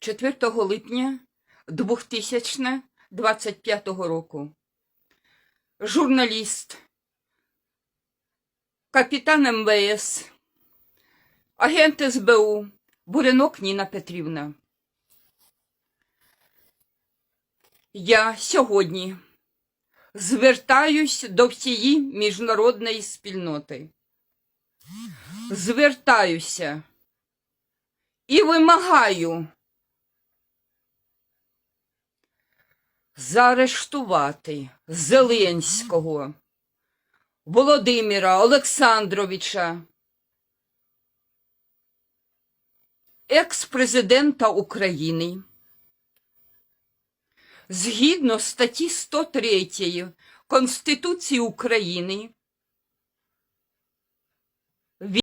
4 липня 2025 року. Журналіст, капітан МВС, агент СБУ Бурянок Ніна Петрівна. Я сьогодні звертаюсь до всієї міжнародної спільноти. Звертаюся і вимагаю заарештувати Зеленського Володимира Олександровича, екс-президента України. Згідно статті 103 Конституції України